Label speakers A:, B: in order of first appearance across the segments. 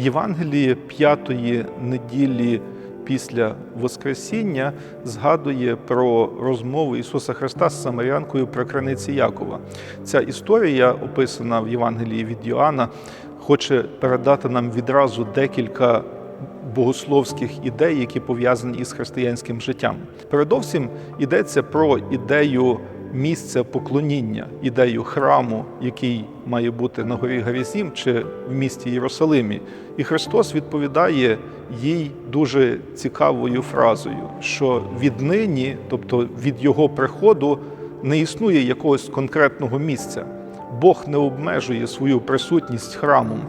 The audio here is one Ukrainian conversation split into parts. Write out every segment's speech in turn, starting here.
A: Євангеліє п'ятої неділі після Воскресіння згадує про розмову Ісуса Христа з Самарянкою про криниці Якова. Ця історія, описана в Євангелії від Йоанна, хоче передати нам відразу декілька богословських ідей, які пов'язані із християнським життям. Передовсім йдеться про ідею місця поклоніння, ідею храму, який має бути на горі Гарізім чи в місті Єрусалимі. І Христос відповідає їй дуже цікавою фразою, що віднині, тобто від Його приходу, не існує якогось конкретного місця. Бог не обмежує свою присутність храмом,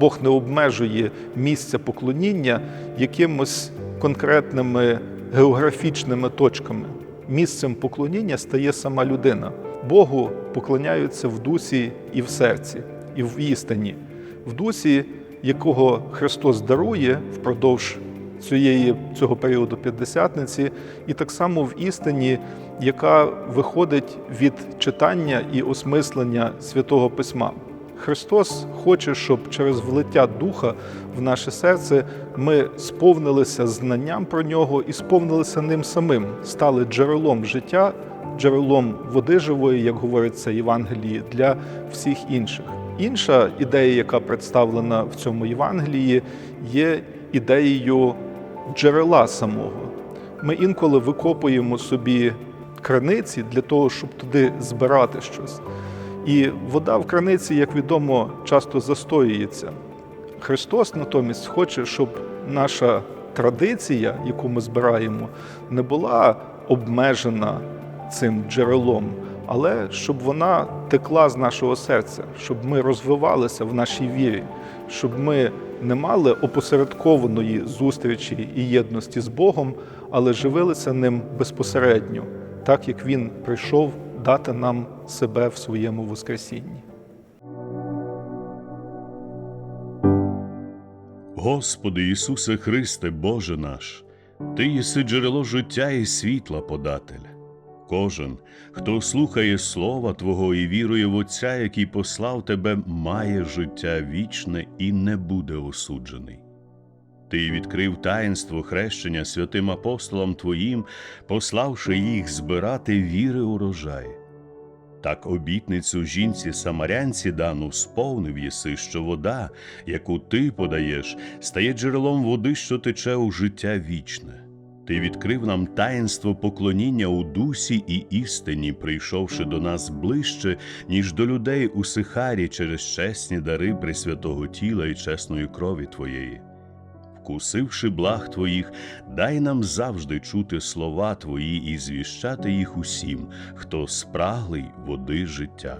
A: Бог не обмежує місця поклоніння якимось конкретними географічними точками. Місцем поклоніння стає сама людина. Богу поклоняються в дусі і в серці, і в істині, в дусі, якого Христос дарує впродовж цієї, цього періоду п'ятдесятниці, і так само в істині, яка виходить від читання і осмислення святого письма. Христос хоче, щоб через влиття Духа в наше серце ми сповнилися знанням про нього і сповнилися ним самим, стали джерелом життя, джерелом води живої, як говориться Євангелії, для всіх інших. Інша ідея, яка представлена в цьому Євангелії, є ідеєю джерела самого. Ми інколи викопуємо собі краниці для того, щоб туди збирати щось. І вода в краниці, як відомо, часто застоюється. Христос натомість хоче, щоб наша традиція, яку ми збираємо, не була обмежена цим джерелом, але щоб вона текла з нашого серця, щоб ми розвивалися в нашій вірі, щоб ми не мали опосередкованої зустрічі і єдності з Богом, але живилися ним безпосередньо, так як Він прийшов дати нам себе в своєму Воскресінні.
B: Господи Ісусе Христе, Боже наш, Ти єси джерело життя і світла податель. Кожен, хто слухає Слова Твого і вірує в Отця, який послав Тебе, має життя вічне і не буде осуджений. Ти відкрив таїнство хрещення святим апостолам Твоїм, пославши їх збирати віри урожай. Так обітницю жінці самарянці дану сповнив єси, що вода, яку ти подаєш, стає джерелом води, що тече у життя вічне. Ти відкрив нам таїнство поклоніння у дусі і істині, прийшовши до нас ближче, ніж до людей у Сихарі через чесні дари пресвятого тіла і чесної крові Твоєї. Вкусивши благ Твоїх, дай нам завжди чути слова Твої і звіщати їх усім, хто спраглий води життя.